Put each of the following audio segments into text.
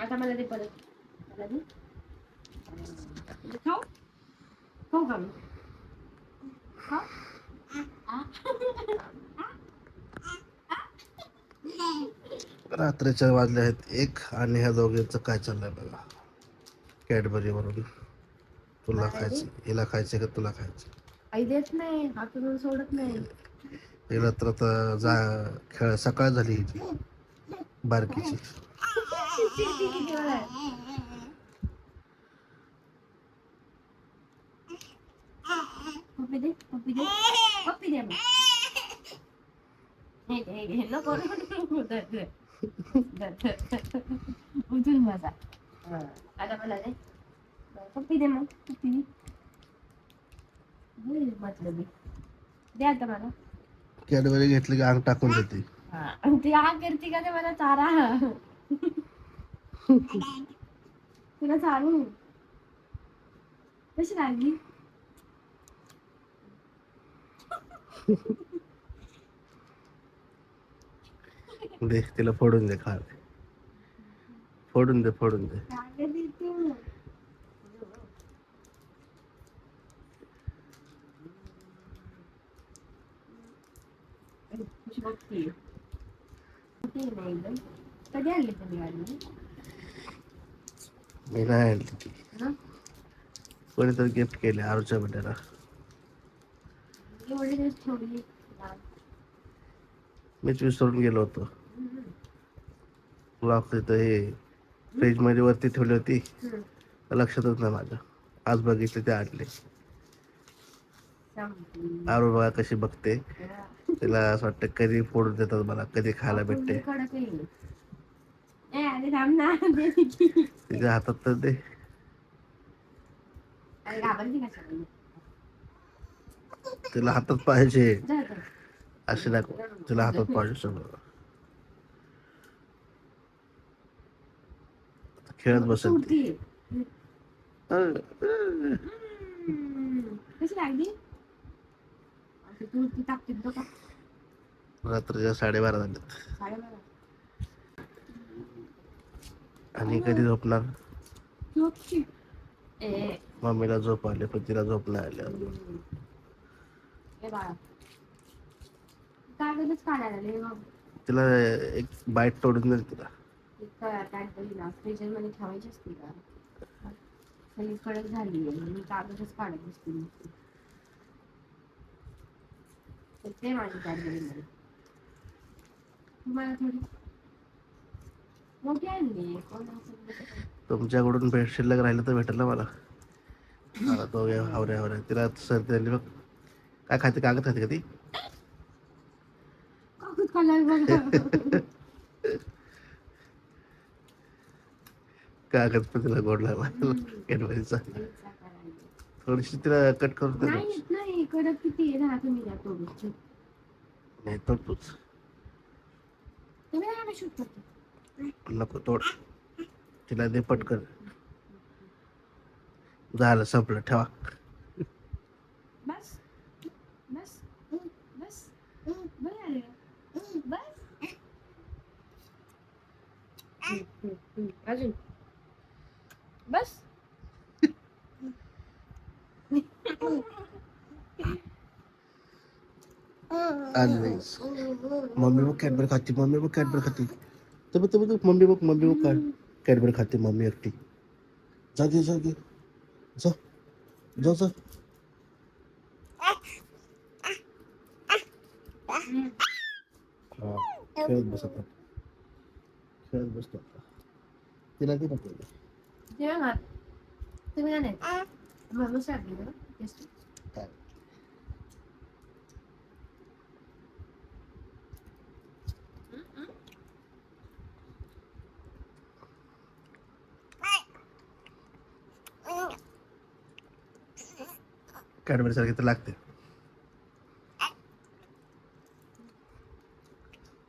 आता मला ते परत. दे. खाऊ? खाऊ का? खाऊ? रात्रीच्या वाजले आहेत एक आणि ह्या दोघींचं काय चाललंय बघा. कॅडबरी वरून. तुला खायचं हिला खायचं का तुला खायचं आई देत नाही. हातून सोडत नाही. हिला तर आता जा खेळ सकाळ झाली बारकीची. किती मग. हे माझा आता मला दे. पप्पी दे मग पप्पी दे दे. मतलबी दे आता मला. कॅडबरी घेतली की अंग टाकून देते. हा. आणि ती आ करते का ते मला चारा. तुला चालू कशी लागली? दे तिला फोडून दे खा फोडून दे फोडून दे. तू. बघते ते नाही कधी आणली तुम्ही गाडी मी नाही आणली ती. हा कोणीतरी गिफ्ट केले आरूच्या बड्डेला. एवढे दिवस ठेवली मीच विसरून गेलो होतो. तुला लॉक तिथं हे फ्रीजमध्ये वरती ठेवली होती. लक्षातच नाही माझ्या आज बघितले ते आणले. संपली. आरू बघा कशी बघते. हा. तिला असं वाटतं कधी फोडून देतात मला कधी खायला भेटते. की. तिच्या हातात तर दे? तिला हातात पाहिजे. असे नको. तिला हातात पाहिजे सगळं. खेळत बसेल ती. कशी लागली? तू ती टाकते बघा रात्रीच्या साडेबारा साडेबारा. आणि कधी झोपणार? मम्मीला झोप आले पण तिला झोप नाही आली तिला एक बाईट तोडून दे तिला. ठेवायची असते का? सगळी कडक झाली मी कागदच काढत असते ते माझी कॅडबरी मध्ये तुम्हाला थोडी मोठी आणली कोण असं बघत. तुमच्याकडून भेट शिल्लक राहिलं तर भेटेल ना मला. मला तो हावऱ्या हावऱ्या तिला सर्दी झाली बघ. काय खाते कागद खाते का ती? कागद पण तिला गोड लागला. कॅडबरीचा थोडीशी तिला कट करून. नाही तोड तूच तुम्ही काय शूट करतो नको तोड. तिला दे पटकन. झालं संपलं ठेवा. बस. अजून. बस. आली नाही मम्मी बघ कॅडबरी खाती मम्मी बघ कॅडबरी खाती तर बघ बघ मम्मी बघ मम्मी बघ काय कॅडबरी खाते मम्मी एकटी जा घे जा घे जा जा जा हा खेळत बस आता खेळत बसतो आता तिला दे ना पहिले. जेव्हा घाल तुम्ही काय नाही मग सांगितलं बरं टेस्ट काय? कॅडबरी सारखी तर लागते.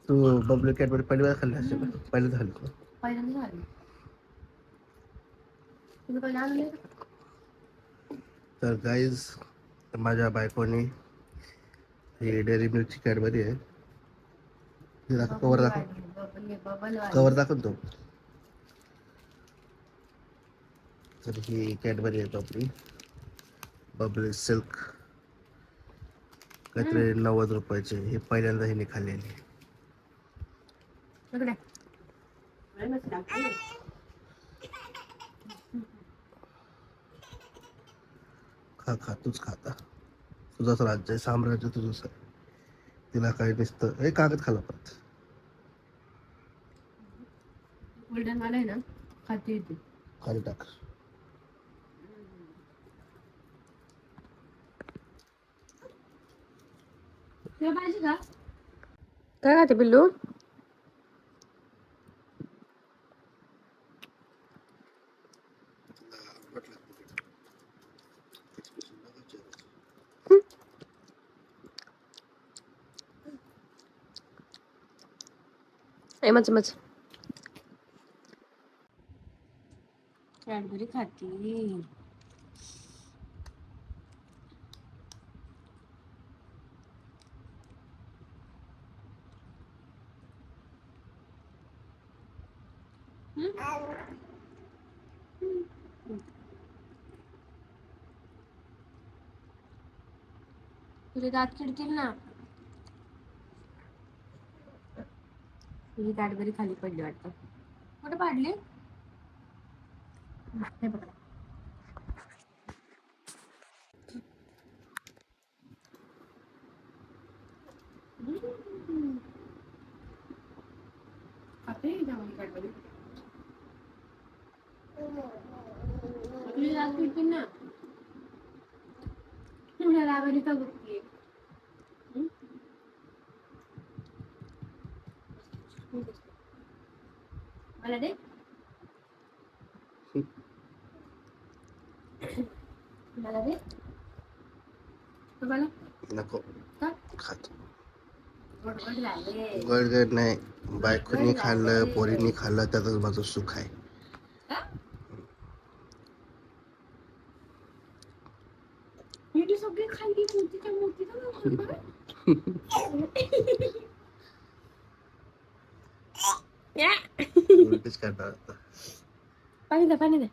तू बबलू कॅडबरी पहिली वेळा खाल्ली असेल ना पहिल्यांदा खाल्ली. का? पहिल्यांदा झालं तुम्ही पहिला आणले तर गाईज माझ्या बायकोनी ही डेअरी मिल्कची कॅडबरी आहे. हे दाखव. कवर दाखव कवर दाखव तो. तर ही कॅडबरी आहे आपली. Bubble silk. काहीतरी नव्वद रुपयाचे हे पहिल्यांदा मस्त लागते. खा खा तूच खाता तुझंच राज्य आहे साम्राज्य तुझंच आहे. तिला काही नसतं हे कागद खाला परत. गोल्डन वाला आहे ना खाते येते. खाली टाक. तुला पाहिजे का काय खाते पिल्लू ए मच मच कॅडबरी खाती तुझे दात किडतील ना. ही कॅडबरी खाली पडली वाटतं. कुठे पाडली? हे बघा. खाते त्यामध्ये कॅडबरी तुझे दात किडतील ना लावायला का बघतीये? मला दे. मला दे. तुम्हाला? नको. खात. गडगड नाही. बायकोनी खाल्लं पोरीनी खाल्लं त्यातच माझं सुख आहे का? मी ती सगळी खाल्ली मोतीच्या. पाणी द्या पाणी द्या.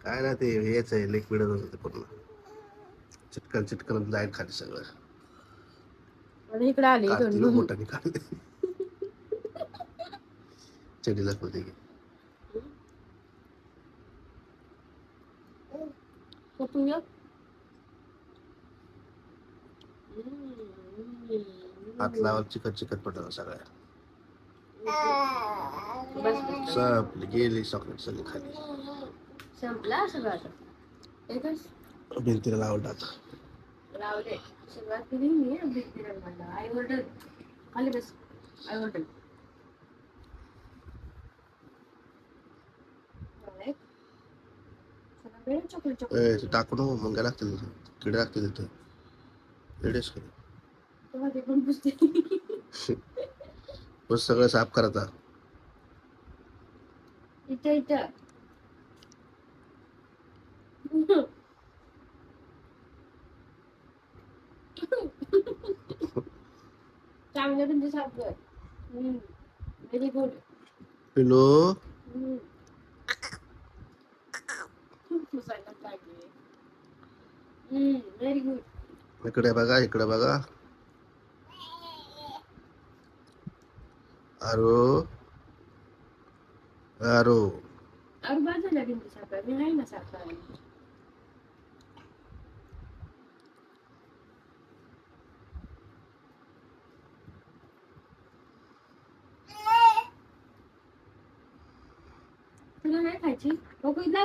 काय ना ते हेच आहे लिक्विडच होतं ते पूर्ण. चिटकन चिटकन जाईल खाली सगळं. आता इकडे आले काढतील इकडून मोठा निकाल चडीला खोली कोपून घ्या हात लावाल चिकट चिकट पडलं सगळ्या. बस बस सब गेली चॉकलेट सगळी खाली. संपला सगळं आता. एकच भिंतीला लावलं आता लावले. सुरुवात केली मी भिंती रंगाला आई ऑर्डर खाली बस. आई ऑर्डर ए, टाकू नको मुंग्या लागतील तिथे. किडे लागतील तिथे पुसते बस सगळं साफ करायचा इथं इथं चांगलं तुमचं साफ कर व्हेरी गुड पिलो पुसायला पाहिजे व्हेरी गुड इकडे बघा इकडे बघा आरो आरो अरे बाद झाला तुमचं साखर मी आहे ना साखर तुला नाही खायची बघू इथला